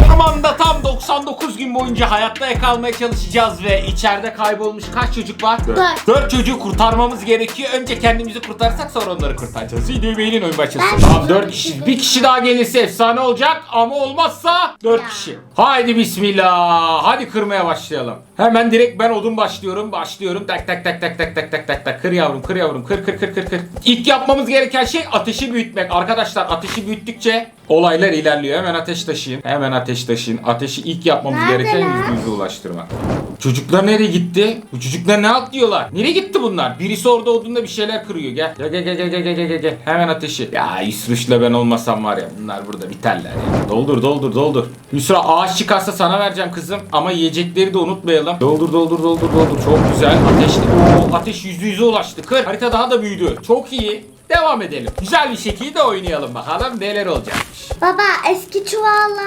Ormanda tam 99 gün boyunca hayatta kalmaya çalışacağız ve içeride kaybolmuş kaç çocuk var? Dört. 4 çocuğu kurtarmamız gerekiyor. Önce kendimizi kurtarsak sonra onları kurtaracağız. Videoyu beğenin oyun başlasın. Ben Tamam şimdi 4 bir kişi. Bir kişi daha gelirse efsane olacak ama olmazsa 4 Ya. kişi. Haydi bismillah. Hadi kırmaya başlayalım. Hemen direkt ben odun başlıyorum. Başlıyorum. Tak tak tak tak tak tak tak tak tak. Kır yavrum kır yavrum. Kır kır kır kır kır. İlk yapmamız gereken şey ateşi büyütmek. Arkadaşlar ateşi büyüttükçe olaylar ilerliyor. Hemen ateş taşıyın. Hemen ateş taşıyın. Ateşi ilk yapmamız gereken Neredeler? yüzde yüze ulaştırmak. Çocuklar nereye gitti? Bu çocuklar ne atlıyorlar? Nereye gitti bunlar? Birisi orada odunda bir şeyler kırıyor. Gel. Gel gel gel gel gel gel gel. Hemen ateşi. Ya Yusruş'la ben olmasam var ya bunlar burada biterler ya. Doldur doldur doldur. Yusra ağaç çıkarsa sana vereceğim kızım. Ama yiyecekleri de unutmayalım. Doldur doldur doldur doldur. Çok güzel. Ateş. Oo, ateş yüzde yüze ulaştı. Kır. Harita daha da büyüdü. Çok iyi. Devam edelim. Güzel bir şekilde oynayalım bakalım neler olacakmış. Baba eski çuvalla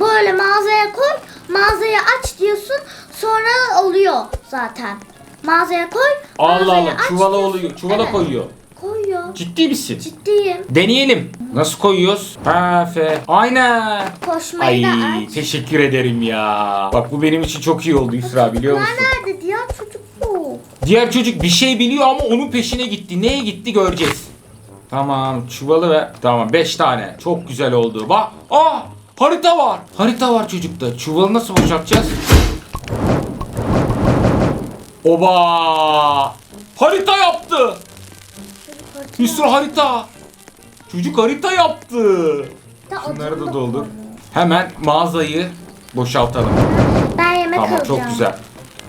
böyle mağazaya koy. Mağazayı aç diyorsun. Sonra oluyor zaten. Mağazaya koy. Allah mağazayı Allah aç çuvala diyorsun. oluyor. Çuvala Evet, koyuyor. Koyuyor. Ciddi misin? Ciddiyim. Deneyelim. Nasıl koyuyoruz? Fe. Aynen. Koşmayı Ay da aç. teşekkür ederim ya. Bak bu benim için çok iyi oldu İsra biliyor Bunlar musun? nerede? Diğer çocuk yok. Diğer çocuk bir şey biliyor ama onun peşine gitti. Neye gitti göreceğiz. Tamam çuvalı ve tamam 5 tane. Çok güzel oldu. Bak. Aa harita var. Harita var çocukta. Çuvalı nasıl boşaltacağız? Oba! Harita yaptı. Yusra harita. Çocuk harita yaptı. Şunları da doldur. Hemen mağazayı boşaltalım. Ben yemek Tamam alacağım. çok güzel.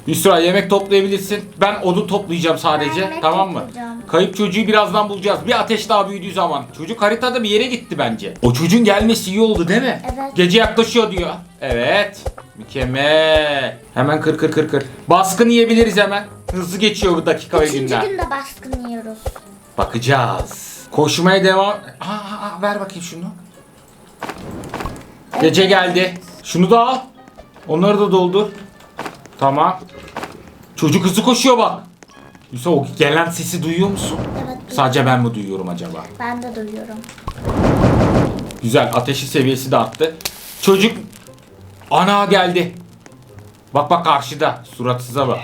Yusra yemek toplayabilirsin. Ben odun toplayacağım sadece. Ben yemek tamam mı? toplayacağım. Kayıp çocuğu birazdan bulacağız. Bir ateş daha büyüdüğü zaman. Çocuk haritada bir yere gitti bence. O çocuğun gelmesi iyi oldu değil mi? Evet. Gece yaklaşıyor diyor. Evet. Mükemmel. Hemen kır kır kır kır. Baskın yiyebiliriz hemen. Hızlı geçiyor bu dakika ve Üçüncü günler. gün de baskın yiyoruz. Bakacağız. Koşmaya devam. Aa, aa, aa, ver bakayım şunu. Gece geldi. Şunu da al. Onları da doldur. Tamam. Çocuk hızlı koşuyor bak. Yusuf o gelen sesi duyuyor musun? Evet. Sadece ben mi duyuyorum acaba? Ben de duyuyorum. Güzel ateşi seviyesi de arttı. Çocuk ana geldi. Bak bak karşıda. Suratsıza bak.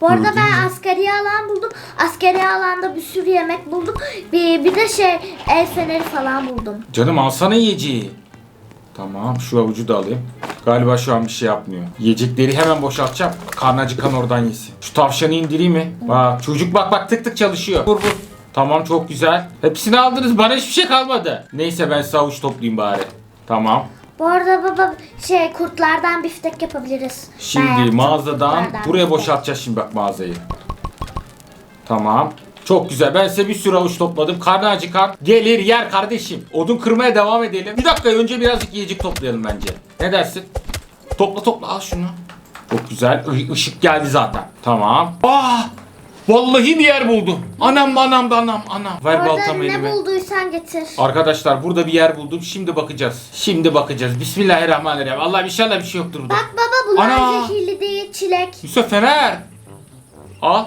Bu arada ben askeri alan buldum. Askeri alanda bir sürü yemek buldum. Bir, bir de şey el feneri falan buldum. Canım alsana yiyeceği. Tamam şu avucu da alayım. Galiba şu an bir şey yapmıyor. Yiyecekleri hemen boşaltacağım. Karnı acıkan oradan yesin. Şu tavşanı indireyim mi? Bak çocuk bak bak tık tık çalışıyor. Vur vur. Tamam çok güzel. Hepsini aldınız bana hiçbir şey kalmadı. Neyse ben size avuç toplayayım bari. Tamam. Bu arada baba şey kurtlardan biftek yapabiliriz. Ben Şimdi yaptım mağazadan kurtlardan buraya biftek. boşaltacağız şimdi bak mağazayı. Tamam. Çok güzel. Ben size bir sürü avuç topladım. Karnı acıkan gelir yer kardeşim. Odun kırmaya devam edelim. Bir dakika önce birazcık yiyecek toplayalım bence. Ne dersin? Topla topla al şunu. Çok güzel. I- ışık geldi zaten. Tamam. Ah! Vallahi bir yer buldum. Anam anam anam anam. Ver Orada baltamı ne elime. bulduysan getir. Arkadaşlar burada bir yer buldum. Şimdi bakacağız. Şimdi bakacağız. Bismillahirrahmanirrahim. Allah inşallah bir şey yoktur burada. Bak baba bunlar Ana! zehirli değil çilek. Yusuf fener. Al.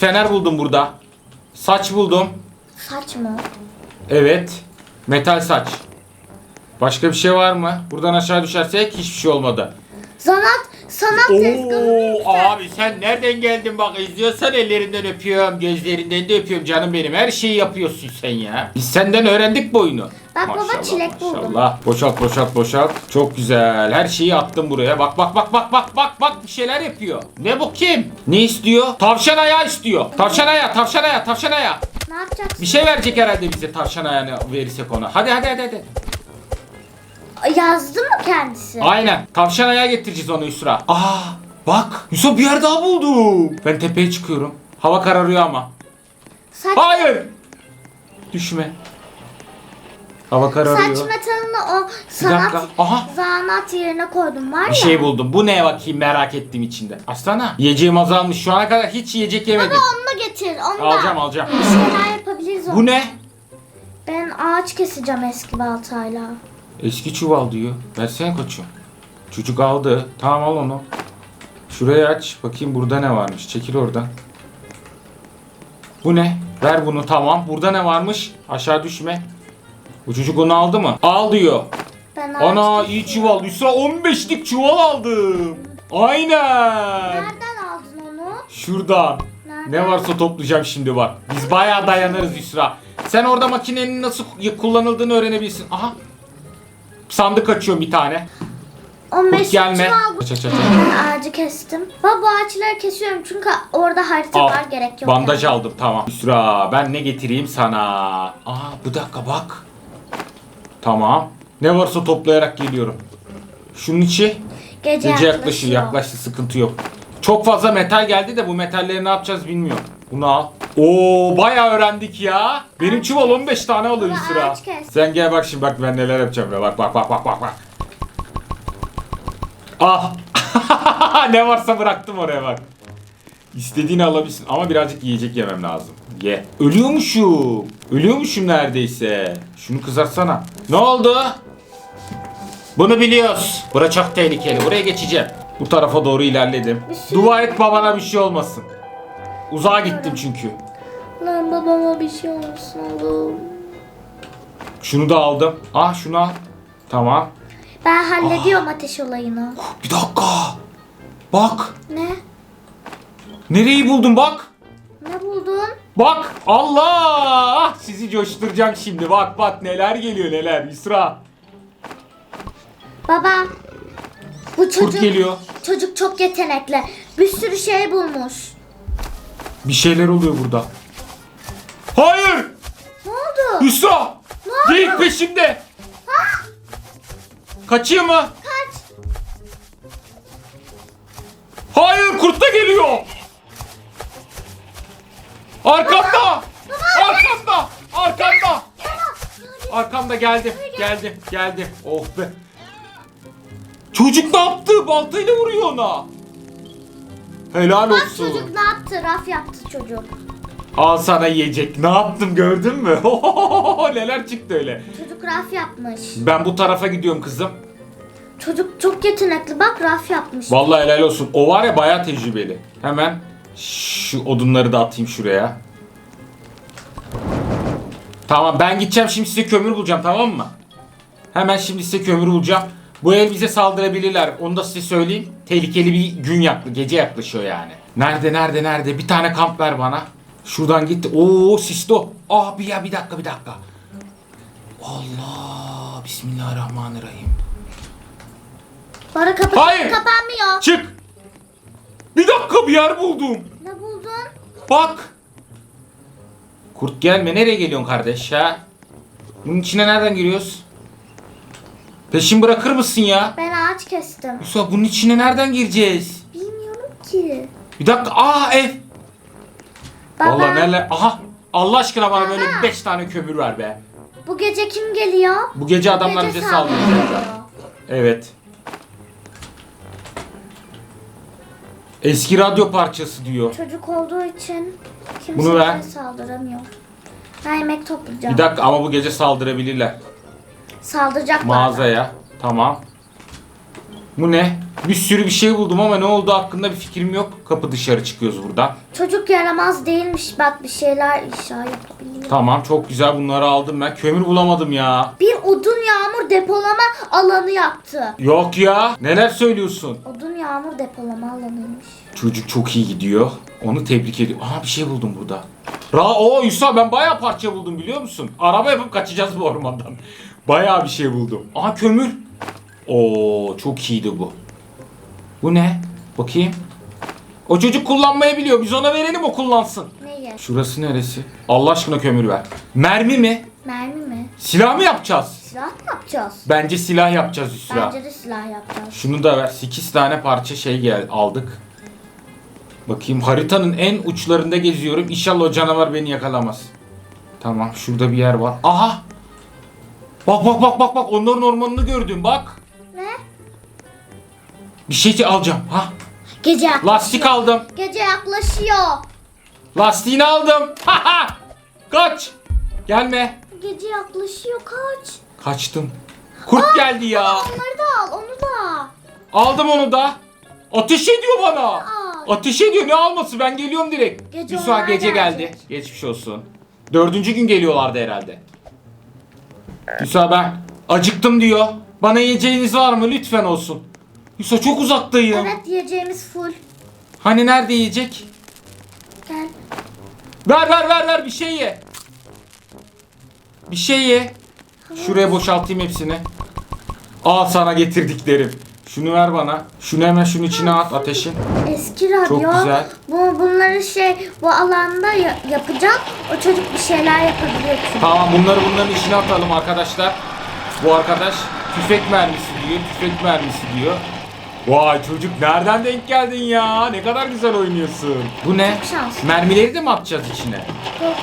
Fener buldum burada. Saç buldum. Saç mı? Evet. Metal saç. Başka bir şey var mı? Buradan aşağı düşersek hiçbir şey olmadı. Sanat, sanat tezgahı Oo abi sen nereden geldin bak izliyorsan ellerinden öpüyorum, gözlerinden de öpüyorum canım benim. Her şeyi yapıyorsun sen ya. Biz senden öğrendik bu oyunu. Bak baba, çilek buldum. Maşallah. Boşalt boşalt boşalt. Çok güzel. Her şeyi attım buraya. Bak bak bak bak bak bak bak bir şeyler yapıyor. Ne bu kim? Ne istiyor? Tavşan ayağı istiyor. Tavşan ayağı, tavşan ayağı, tavşan ayağı. Ne yapacaksın? Bir şey verecek herhalde bize tavşan ayağını verirsek ona. Hadi hadi hadi hadi. Yazdı mı kendisi? Aynen. Tavşan ayağı getireceğiz onu Yusra. Aa bak. Yusuf bir yer daha buldum. Ben tepeye çıkıyorum. Hava kararıyor ama. Saç, Hayır. Düşme. Hava kararıyor. saç metalını o sanat. Aha. zanat yerine koydum var ya. Bir şey buldum. Bu ne bakayım merak ettim içinde. Aslana. Yiyeceğim azalmış. Şu ana kadar hiç yiyecek yemedim. Baba onu da getir. Onu da. Alacağım alacağım. Bir şeyler yapabiliriz onu. Bu ne? Ben ağaç keseceğim eski baltayla. Eski çuval diyor. Versene koçum. Çocuk aldı. Tamam al onu. Şurayı aç. Bakayım burada ne varmış. Çekil oradan. Bu ne? Ver bunu tamam. Burada ne varmış? Aşağı düşme. Bu çocuk onu aldı mı? Al diyor. Ben Ana iyi çuval. Yusra 15'lik çuval aldım. Aynen. Nereden aldın onu? Şuradan. Nereden? Ne varsa toplayacağım şimdi bak. Biz bayağı dayanırız Yusra. Sen orada makinenin nasıl kullanıldığını öğrenebilirsin. Aha. Sandık açıyorum bir tane. 15 Kurt gelme. bu- Aç aç aç. ağacı kestim. Baba bu ağaçları kesiyorum çünkü orada harita Al. var gerek yok. Bandaj yani. aldım tamam. Yusra ben ne getireyim sana? Aa bir dakika bak. Tamam. Ne varsa toplayarak geliyorum. Şunun içi Gece, gece yaklaşıyor. yaklaşıyor. Yaklaştı sıkıntı yok. Çok fazla metal geldi de bu metalleri ne yapacağız bilmiyorum. Bunu al. Oo bayağı öğrendik ya. Benim çuval 15 tane Yusra. ağaç kes. Sen gel bak şimdi bak ben neler yapacağım. ya. Bak bak bak bak bak bak. Ah. ne varsa bıraktım oraya bak. İstediğini alabilirsin ama birazcık yiyecek yemem lazım. Ye. Ölüyormuşum. Ölüyormuşum neredeyse. Şunu kızartsana. Ne oldu? Bunu biliyoruz. Bura çok tehlikeli. Buraya geçeceğim. Bu tarafa doğru ilerledim. Bir Dua et babana bir şey olmasın. Uzağa gittim çünkü. Lan babama bir şey olmasın oğlum. Şunu da aldım. Ah şunu al. Tamam. Ben hallediyorum ateş olayını. Bir dakika. Bak. Ne? Nereyi buldun bak. Ne buldun? Bak. Allah. Sizi coşturacağım şimdi. Bak bak neler geliyor neler. İsra. Baba. Bu Kurt çocuk geliyor. çocuk çok yetenekli. Bir sürü şey bulmuş. Bir şeyler oluyor burada. Hayır. Ne oldu? İsra. Ne Geyik oldu? peşimde. Ha? Kaçayım mı? Kaç. Hayır kurt da geliyor. Arkamda. Arkamda. Arkamda. Arkamda geldim. Geldim. Geldim. Oh be. Çocuk ne yaptı? Baltayla vuruyor ona. Helal Bak olsun. çocuk ne yaptı? Raf yaptı çocuk. Al sana yiyecek. Ne yaptım gördün mü? Neler çıktı öyle. Çocuk raf yapmış. Ben bu tarafa gidiyorum kızım. Çocuk çok yetenekli. Bak raf yapmış. Vallahi helal olsun. O var ya bayağı tecrübeli. Hemen şu odunları da atayım şuraya. Tamam ben gideceğim şimdi size kömür bulacağım tamam mı? Hemen şimdi size kömür bulacağım. Bu ev bize saldırabilirler. Onu da size söyleyeyim. Tehlikeli bir gün yaklı, gece yaklaşıyor yani. Nerede nerede nerede? Bir tane kamp ver bana. Şuradan gitti. Oo Sisto. Ah bir ya bir dakika bir dakika. Allah. Bismillahirrahmanirrahim. Bana kapı Hayır. kapanmıyor. Çık. Bir dakika bir yer buldum. Ne buldun? Bak. Kurt gelme nereye geliyorsun kardeş ha? Bunun içine nereden giriyoruz? Peşin bırakır mısın ya? Ben ağaç kestim. Musa bunun içine nereden gireceğiz? Bilmiyorum ki. Bir dakika. Aa ev. Baba Vallahi neler. Aha. Allah aşkına bana böyle Baba. 5 tane kömür ver be. bu gece kim geliyor? Bu gece adamlar bize saldırıyor. saldıracaklar. Evet. Eski radyo parçası diyor. Çocuk olduğu için kimse Bunu ver. bize saldıramıyor. Ben yemek toplayacağım. Bir dakika ama bu gece saldırabilirler. Saldıracaklar. Mağazaya. Tamam. Bu ne? Bir sürü bir şey buldum ama ne oldu hakkında bir fikrim yok. Kapı dışarı çıkıyoruz buradan. Çocuk yaramaz değilmiş. Bak bir şeyler inşa yapabiliyor. Tamam çok güzel bunları aldım ben. Kömür bulamadım ya. Bir odun yağmur depolama alanı yaptı. Yok ya. Neler söylüyorsun? Odun yağmur depolama alanıymış. Çocuk çok iyi gidiyor. Onu tebrik ediyorum. Aha bir şey buldum burada. Ra o Yusuf ben bayağı parça buldum biliyor musun? Araba yapıp kaçacağız bu ormandan. Bayağı bir şey buldum. Aha kömür. Oo çok iyiydi bu. Bu ne? Bakayım. O çocuk kullanmayı biliyor. Biz ona verelim o kullansın. Neyi? Şurası neresi? Allah aşkına kömür ver. Mermi mi? Mermi mi? Silah mı yapacağız? Silah mı yapacağız? Bence silah yapacağız Yusra. Bence de silah yapacağız. Şunu da ver. 8 tane parça şey gel aldık. Bakayım haritanın en uçlarında geziyorum. İnşallah o canavar beni yakalamaz. Tamam şurada bir yer var. Aha! Bak bak bak bak bak onların ormanını gördüm bak. Ne? Bir şey alacağım. Ha? Gece yaklaşıyor. Lastik aldım. Gece yaklaşıyor. Lastiğini aldım. Ha ha! Kaç! Gelme. Gece yaklaşıyor kaç. Kaçtım. Kurt geldi ya. Onları da al onu da. Aldım onu da. Ateş ediyor bana. Al. Ateş ediyor ne alması ben geliyorum direkt. Gece Yusuf gece geldi. gelecek. Geçmiş olsun. Dördüncü gün geliyorlardı herhalde. Yusuf ben acıktım diyor. Bana yiyeceğiniz var mı? Lütfen olsun. Yusuf çok uzaktayım. Evet yiyeceğimiz full. Hani nerede yiyecek? Gel. Ver ver ver ver bir şey ye. Bir şey ye. Şuraya boşaltayım hepsini. Al sana getirdiklerim. Şunu ver bana. Şunu hemen şunun içine at ateşin. Eski radyo. Çok güzel. Bu, bunları şey bu alanda ya- yapacağım. O çocuk bir şeyler yapabiliyor çünkü. Tamam bunları bunların içine atalım arkadaşlar. Bu arkadaş tüfek mermisi diyor. Tüfek mermisi diyor. Vay çocuk nereden denk geldin ya? Ne kadar güzel oynuyorsun. Bu ne? Çok şanslı. Mermileri de mi atacağız içine? Yok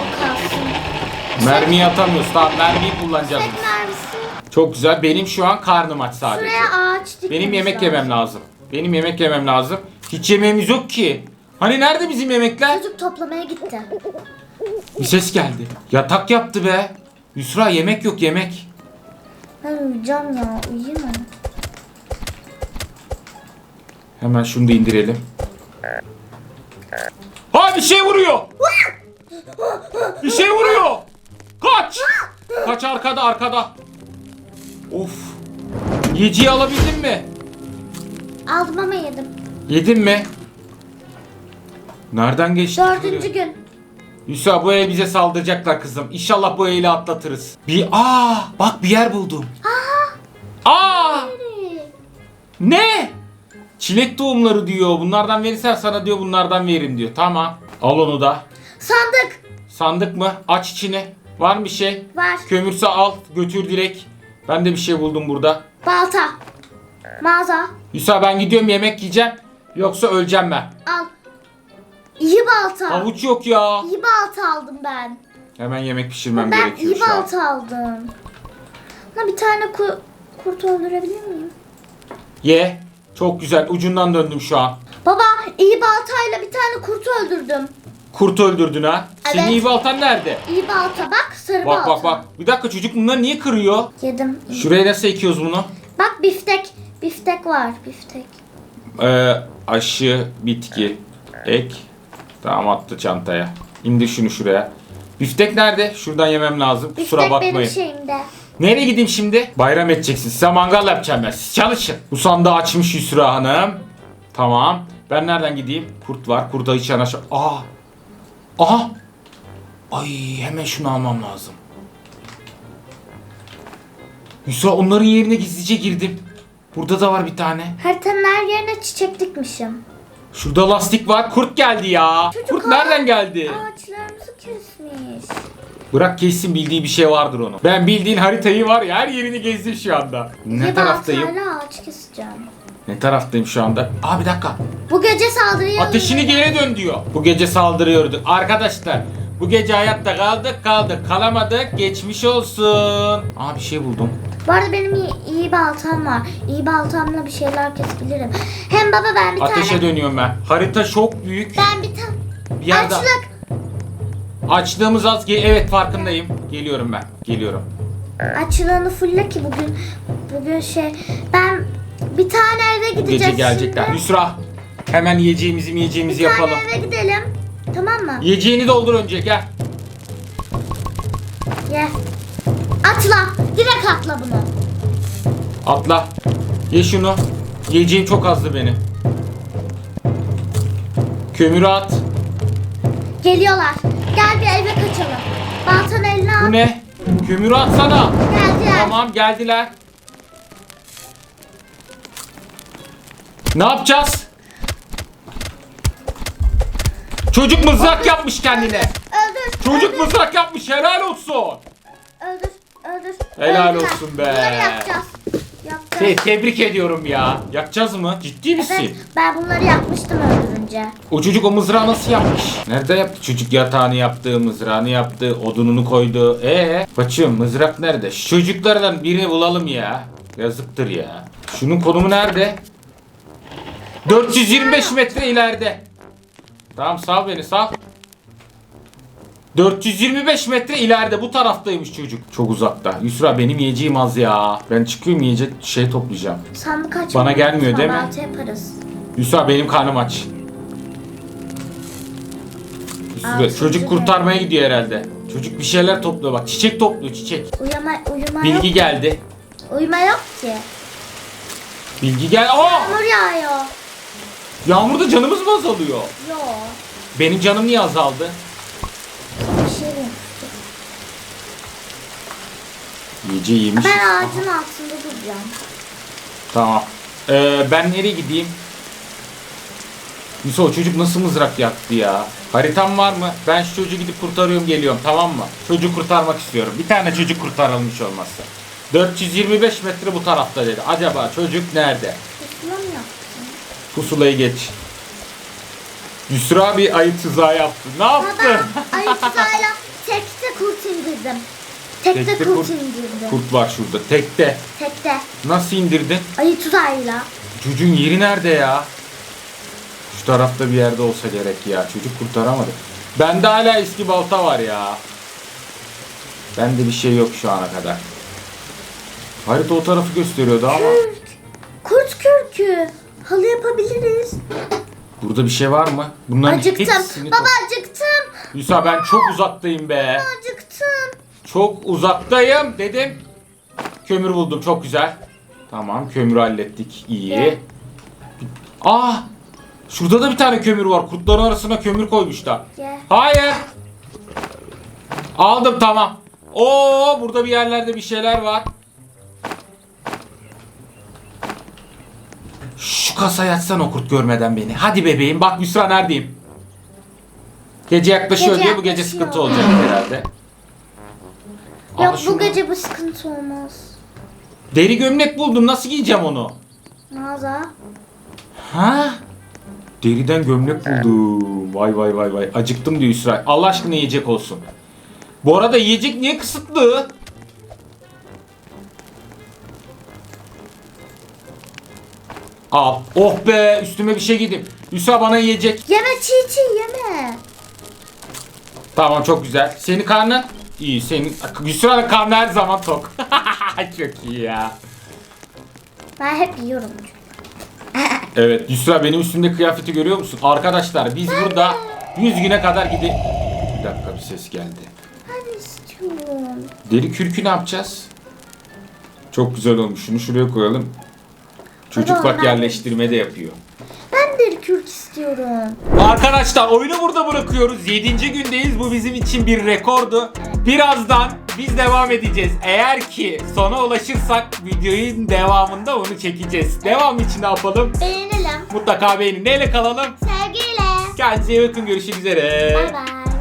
o kalsın. Mermiyi atamıyoruz. Tamam mermiyi kullanacağız. Tek biz. mermisi. Çok güzel. Benim şu an karnım aç sadece. Şuraya ağaç dikmemiz Benim yemek lazım. yemem lazım. Benim yemek yemem lazım. Hiç yemeğimiz yok ki. Hani nerede bizim yemekler? Çocuk toplamaya gitti. Bir ses geldi. Yatak yaptı be. Yusra yemek yok yemek. Ben uyuyacağım ya. Uyuyayım mı? Hemen şunu da indirelim. Ha bir şey vuruyor. Bir şey vuruyor. Kaç. Kaç arkada arkada. Of. Yiyeceği alabildin mi? Aldım ama yedim. Yedin mi? Nereden geçti? Dördüncü gün. Yusra bu el bize saldıracaklar kızım. İnşallah bu eli atlatırız. Bir aa bak bir yer buldum. Aa ne? Çilek tohumları diyor. Bunlardan verirsen sana diyor bunlardan verin diyor. Tamam. Al onu da. Sandık Sandık mı? Aç içini. Var mı bir şey? var. Kömürse al götür direkt. Ben de bir şey buldum burada. Balta. Mağaza. Yusra ben gidiyorum yemek yiyeceğim. Yoksa öleceğim ben. Al. İyi balta. Avuç yok ya. İyi balta aldım ben. Hemen yemek pişirmem ben gerekiyor iyi şu an. balta aldım. Ama bir tane ku- kurt öldürebilir miyim? Ye. Çok güzel. Ucundan döndüm şu an. Baba iyi baltayla bir tane kurt öldürdüm. Kurt öldürdün ha. Senin Evet. iyi baltan nerede? İyi balta bak sarı Bak balta. bak bak. Bir dakika çocuk bunları niye kırıyor? Yedim. Şuraya nasıl ekiyoruz bunu? Bak biftek. Biftek var biftek. Ee, aşı, bitki, ek. Tamam attı çantaya. İndir şunu şuraya. Biftek nerede? Şuradan yemem lazım. Kusura Biftek bakmayın. benim şeyimde. Nereye gideyim şimdi? Bayram edeceksin. Size mangal yapacağım ben. Siz çalışın. Bu sandığı açmış Yusra Hanım. Tamam. Ben nereden gideyim? Kurt var. Kurda hiç yanaş... Aa! Aha! Ay hemen şunu almam lazım. Yusra onların yerine gizlice girdim. Burada da var bir tane. Haritanın her yerine çiçek dikmişim. Şurada lastik var. Kurt geldi ya. Çocuk Kurt nereden geldi? Ağaçlarımızı kesmiş. Bırak kesin bildiği bir şey vardır onun. Ben bildiğin haritayı var ya her yerini gezdim şu anda. Ne Bir taraftayım? baltayla ağaç keseceğim. Ne taraftayım şu anda? Aa bir dakika. Bu gece saldırıya Ateşini geri dön diyor. Bu gece saldırıyordu. Arkadaşlar bu gece hayatta kaldık kaldık kalamadık geçmiş olsun. Aa bir şey buldum. Bu arada benim iyi, iyi baltam var. İyi baltamla bir şeyler kesebilirim. Hem baba ben bir Ateşe tane... dönüyorum ben. Harita çok büyük. Ben bir tane... Bir yerde Açlık. açlığımız az. Evet farkındayım. Geliyorum ben. Geliyorum. Açlığını fulle ki bugün... Bugün şey... Ben bir tane eve gideceğiz gece gelecekler. şimdi. Yusra hemen yiyeceğimizi yiyeceğimizi Bir tane yapalım. eve gidelim. Tamam mı? Yiyeceğini doldur önce gel. Ye. Atla. Direkt atla bunu. Atla. Ye şunu. Yiyeceğim çok azdı benim. Kömürü at. Geliyorlar. Gel bir eve kaçalım. Baltanı eline al. Bu ne? Kömürü atsana. Geldiler. Tamam geldiler. Ne yapacağız? Çocuk mızrak yapmış kendine. Öldür. Çocuk öldür, mızrak yapmış helal olsun. Öldür. Öldür. Helal Öldüler. olsun be. Bunları yapacağız. Yapacağız. Te- tebrik ediyorum ya. Yakacağız mı? Ciddi misin? Evet, ben bunları yapmıştım öldürünce. O çocuk o mızrağı nasıl yapmış? Nerede yaptı çocuk yatağını yaptı, mızrağını yaptı, odununu koydu. Ee, Bacım mızrak nerede? Şu çocuklardan birini bulalım ya. Yazıktır ya. Şunun konumu nerede? 425 metre ileride. Tamam sal beni sal. 425 metre ileride bu taraftaymış çocuk. Çok uzakta. Yusra benim yiyeceğim az ya. Ben çıkıyorum yiyecek şey toplayacağım. Sandık açalım. Bana gelmiyor değil mi? Yaparız. Yusra benim karnım aç. Yusra, Aa, çocuk kurtarmaya gidiyor herhalde. Çocuk bir şeyler topluyor bak. Çiçek topluyor çiçek. Uyuma, uyuma Bilgi yok. geldi. Uyuma yok ki. Bilgi gel. Aa! Yağmur yağıyor. Yağmurda canımız mı azalıyor? Yok. Benim canım niye azaldı? Bir şey yok. Yiyece yemiş. Ben ağacın altında duracağım. Tamam. Ee, ben nereye gideyim? Yusuf o çocuk nasıl mızrak yaktı ya? Haritam var mı? Ben şu çocuğu gidip kurtarıyorum geliyorum tamam mı? Çocuk kurtarmak istiyorum. Bir tane çocuk kurtarılmış olmazsa. 425 metre bu tarafta dedi. Acaba çocuk nerede? Yaptın? Pusulayı geç. Yusra bir ayı tuzağı yaptı. Ne yaptı? Baba ayı tuzağıyla tekte kurt indirdim. Tekte, Tekte kurt, kurt- indirdim. Kurt var şurada. Tekte. Tekte. Nasıl indirdin? Ayı tuzağıyla. Çocuğun yeri nerede ya? Şu tarafta bir yerde olsa gerek ya. Çocuk kurtaramadı. Bende hala eski balta var ya. Bende bir şey yok şu ana kadar. Harita o tarafı gösteriyordu ama. Kürk. Kurt kürkü. Halı yapabiliriz. Burada bir şey var mı? Bunların Acıktım. hepsini Baba acıktım. Yusuf ben çok uzaktayım be. Acıktım. Çok uzaktayım dedim. Kömür buldum çok güzel. Tamam kömürü hallettik. İyi. Aa! Şurada da bir tane kömür var. Kurtların arasına kömür koymuşlar. Gel. Hayır. Aldım tamam. Oo burada bir yerlerde bir şeyler var. Şu kasayı o kurt görmeden beni. Hadi bebeğim bak Müsra neredeyim? Gece yaklaşıyor Gece diye bu gece yaklaşıyor. sıkıntı olacak herhalde. Al Yok şunu. bu gece bu sıkıntı olmaz. Deri gömlek buldum nasıl giyeceğim onu? Mağaza. Ha? Deriden gömlek buldum. Vay vay vay vay. Acıktım diyor İsrail. Allah aşkına yiyecek olsun. Bu arada yiyecek niye kısıtlı? Al. Oh be üstüme bir şey giydim. Yusra bana yiyecek. Yeme çiğ çiğ yeme. Tamam çok güzel. Senin karnın? İyi senin. Yusra'nın karnı her zaman tok. çok iyi ya. Ben hep yiyorum. Evet Yusra benim üstümde kıyafeti görüyor musun? Arkadaşlar biz burada 100 güne kadar gide... Bir dakika bir ses geldi. Ben istiyorum. Deri kürkü ne yapacağız? Çok güzel olmuş. Şunu şuraya koyalım. Çocuk bak yerleştirme de yapıyor. Ben de kürk istiyorum. Arkadaşlar oyunu burada bırakıyoruz. 7. gündeyiz. Bu bizim için bir rekordu. Birazdan biz devam edeceğiz. Eğer ki sona ulaşırsak videonun devamında onu çekeceğiz. Devam için ne yapalım? Beğenelim. Mutlaka beğenin. Neyle kalalım? Sevgiyle. Kendinize iyi bakın. Görüşmek üzere. Bay bay.